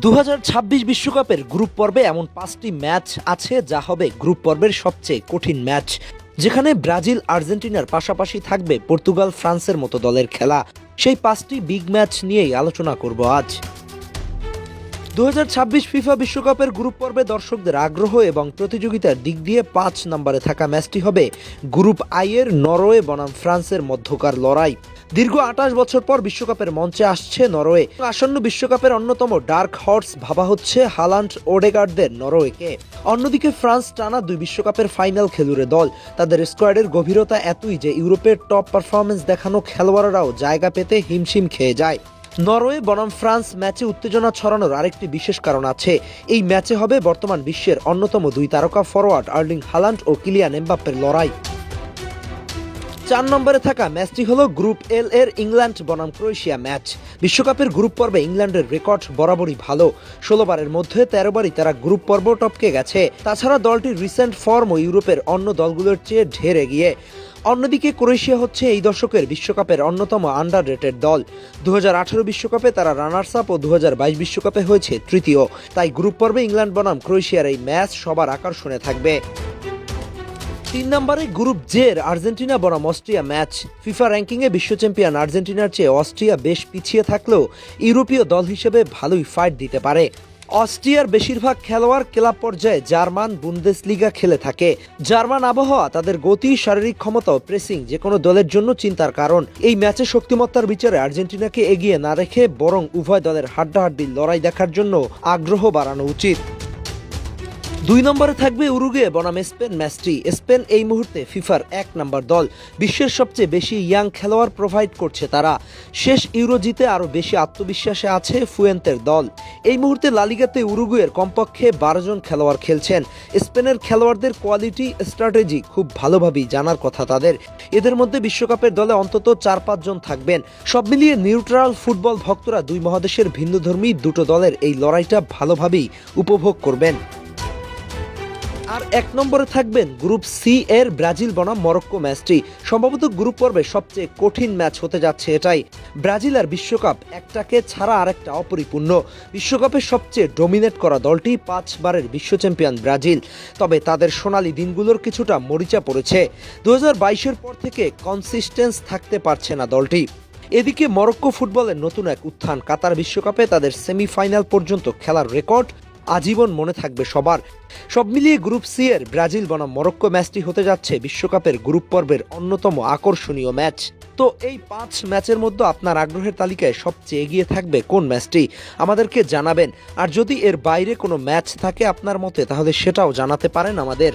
দু বিশ্বকাপের গ্রুপ পর্বে এমন পাঁচটি ম্যাচ আছে যা হবে গ্রুপ পর্বের সবচেয়ে কঠিন ম্যাচ, যেখানে ব্রাজিল আর্জেন্টিনার পাশাপাশি থাকবে পর্তুগাল ফ্রান্সের মতো দলের খেলা। সেই পাঁচটি বিগ ম্যাচ নিয়েই আলোচনা করব আজ। দু হাজার ছাব্বিশ ফিফা বিশ্বকাপের গ্রুপ পর্বে দর্শকদের আগ্রহ এবং প্রতিযোগিতার দিক দিয়ে পাঁচ নম্বরে থাকা ম্যাচটি হবে গ্রুপ আইয়ের নরওয়ে বনাম ফ্রান্সের মধ্যকার লড়াই। দীর্ঘ আঠাশ বছর পর বিশ্বকাপের মঞ্চে আসছে নরওয়ে। আসন্ন বিশ্বকাপের অন্যতম ডার্ক হর্স ভাবা হচ্ছে হালান্ড ওডেগার্ডদের নরওয়েকে। অন্যদিকে ফ্রান্স টানা দুই বিশ্বকাপের ফাইনাল খেলুড়ে দল। তাদের স্কোয়াডের গভীরতা এতই যে ইউরোপের টপ পারফরমেন্স দেখানো খেলোয়াড়রাও জায়গা পেতে হিমশিম খেয়ে যায়। নরওয়ে বনাম ফ্রান্স ম্যাচে উত্তেজনা ছড়ানোর আরেকটি বিশেষ কারণ আছে। এই ম্যাচে হবে বর্তমান বিশ্বের অন্যতম দুই তারকা ফরওয়ার্ড আর্লিং হালান্ড ও কিলিয়ান এমবাপ্পের লড়াই। চার নম্বরে থাকা ম্যাচটি হলো গ্রুপ এল এর ইংল্যান্ড বনাম ক্রোয়েশিয়া ম্যাচ। বিশ্বকাপের গ্রুপ পর্বে ইংল্যান্ডের রেকর্ড বরাবরই ভালো। ষোলো বারের মধ্যে তেরো বারই তারা গ্রুপ পর্ব টপকে গেছে। তাছাড়া দলটির রিসেন্ট ফর্ম ও ইউরোপের অন্য দলগুলোর চেয়ে ঢের এগিয়ে। অন্যদিকে ক্রোয়েশিয়া হচ্ছে এই দশকের বিশ্বকাপের অন্যতম আন্ডার রেটেড দল দু বিশ্বকাপে তারা রানার্স আপ ও দু বিশ্বকাপে হয়েছে তৃতীয়। তাই গ্রুপ পর্বে ইংল্যান্ড বনাম ক্রোয়েশিয়ার এই ম্যাচ সবার আকর্ষণে থাকবে। তিন নম্বরে গ্রুপ জের, আর্জেন্টিনা বনাম অস্ট্রিয়া ম্যাচ। ফিফা র্যাঙ্কিংয়ে বিশ্ব চ্যাম্পিয়ন আর্জেন্টিনার চেয়ে অস্ট্রিয়া বেশ পিছিয়ে থাকলেও ইউরোপীয় দল হিসেবে ভালোই ফাইট দিতে পারে। অস্ট্রিয়ার বেশিরভাগ খেলোয়াড় ক্লাব পর্যায়ে জার্মান বুন্দেসলিগা খেলে থাকে। জার্মান আবহাওয়া তাদের গতি, শারীরিক ক্ষমতা ও প্রেসিং যে কোনো দলের জন্য চিন্তার কারণ। এই ম্যাচে শক্তিমত্তার বিচারে আর্জেন্টিনাকে এগিয়ে না রেখে বরং উভয় দলের হাড্ডাহাড্ডি লড়াই দেখার জন্য আগ্রহ বাড়ানো উচিত। দুই নম্বরে থাকবে উরুগে বনাম স্পেন, ম্যাচটি। স্পেন এই মুহূর্তে ফিফার এক নম্বর দল। বিশ্বের সবচেয়ে বেশি ইয়াং খেলোয়াড় প্রোভাইড করছে তারা। শেষ ইউরো জিতে আরও বেশি আত্মবিশ্বাসে আছে ফুয়েন্তের দল। এই মুহূর্তে লালিগাতে উরুগুয়ের কমপক্ষে বারো জন খেলোয়াড় খেলছেন। স্পেনের খেলোয়াড়দের কোয়ালিটি, স্ট্র্যাটেজি খুব ভালোভাবেই জানার কথা তাদের। এদের মধ্যে বিশ্বকাপের দলে অন্তত চার পাঁচজন থাকবেন। সব মিলিয়ে নিউট্রাল ফুটবল ভক্তরা দুই মহাদেশের ভিন্নধর্মী দুটো দলের এই লড়াইটা ভালোভাবেই উপভোগ করবেন। আর এক নম্বরে থাকবেন গ্রুপ সি এর ব্রাজিল বনাম মরক্কো ম্যাচটি। সম্ভবত গ্রুপ পর্বে সবচেয়ে কঠিন ম্যাচ হতে যাচ্ছে এটাই। ব্রাজিল আর বিশ্বকাপ একটাকে ছাড়া আরেকটা অপরিপূর্ণ। বিশ্বকাপে সবচেয়ে ডোমিনেট করা দলটি পাঁচবারের বিশ্ব চ্যাম্পিয়ন ব্রাজিল। তবে তাদের সোনালি দিনগুলোর কিছুটা মরিচা পড়েছে। দু বাইশের পর থেকে কনসিস্টেন্স থাকতে পারছে না দলটি। এদিকে মরক্কো ফুটবলের নতুন এক উত্থান কাতার বিশ্বকাপে তাদের সেমিফাইনাল পর্যন্ত খেলার রেকর্ড আজীবন মনে থাকবে সবার। সব মিলিয়ে গ্রুপ সি এর ব্রাজিল বনাম মরক্কো ম্যাচটি হতে যাচ্ছে বিশ্বকাপের গ্রুপ পর্বের অন্যতম আকর্ষণীয় ম্যাচ। তো এই পাঁচ ম্যাচের মধ্যে আপনার আগ্রহের তালিকায় সবচেয়ে এগিয়ে থাকবে কোন ম্যাচটি? আমাদেরকে জানাবেন। আর যদি এর বাইরে কোনো ম্যাচ থাকে আপনার মতে, তাহলে সেটাও জানাতে পারেন আমাদের।